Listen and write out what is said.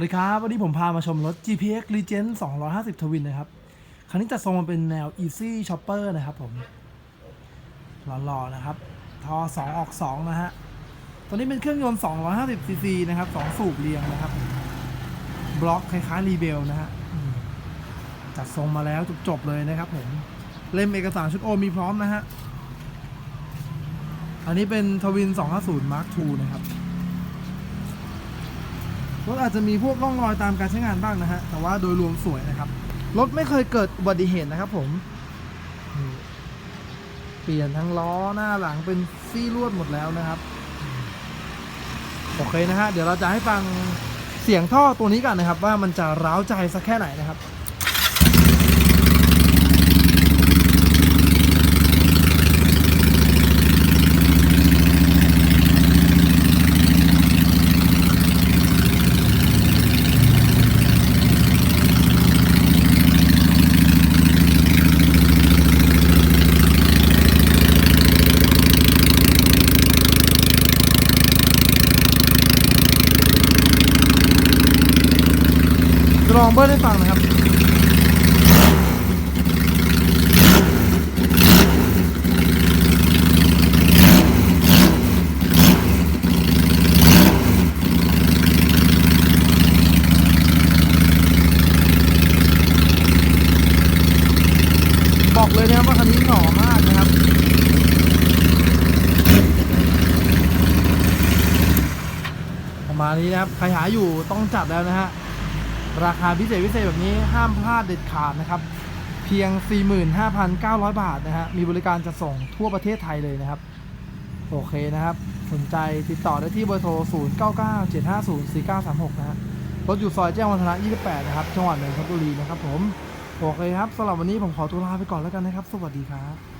สวัสดีครับ วันนี้ผมพามาชมรถ GPX Legend 250 Twin นะครับ คันนี้จัดทรงมาเป็นแนว Easy Chopper นะครับผม หล่อๆ นะครับ ทอ 2 ออก 2 นะฮะ ตัวนี้เป็นเครื่องยนต์ 250 cc นะครับ 2 สูบเรียงนะครับ บล็อกคล้ายๆรีเบลนะฮะ จัดทรงมาแล้วจบๆเลยนะครับผม เล่มเอกสารชุดโอมีพร้อมนะฮะ อันนี้เป็นทวิน 250 Mark II นะครับ รถอาจจะมีพวกร่องรอยตามการใช้งานบ้างนะฮะแต่ว่าโดยรวมสวยนะครับรถไม่เคยเกิดอุบัติเหตุนะครับผมเปลี่ยนทั้งล้อหน้าหลังเป็นซี่ลวดหมดแล้วนะครับโอเคนะฮะเดี๋ยวเราจะให้ฟังเสียงท่อตัวนี้กันนะครับ ว่ามันจะร้าวใจสักแค่ไหนนะครับ ลองเบิ้ลให้ฟังนะครับ บอกเลยนะครับว่าคันนี้หน่อมากนะครับประมาณนี้นะครับ ใครหาอยู่ต้องจัดแล้วนะฮะ ราคาพิเศษพิเศษแบบนี้ห้ามพลาดเด็ดขาดนะครับ เพียง 45,900 บาทนะฮะ มีบริการจะส่งทั่วประเทศไทยเลยนะครับ โอเคนะครับ สนใจติดต่อได้ที่เบอร์โทร 0997504936 นะฮะ รถอยู่ซอยแจ้งวัฒนะ 28 นะครับ จังหวัดนนทบุรีนะครับผม โอเคครับสำหรับวันนี้ผมขอตัวลาไปก่อนแล้วกันนะครับ สวัสดีครับ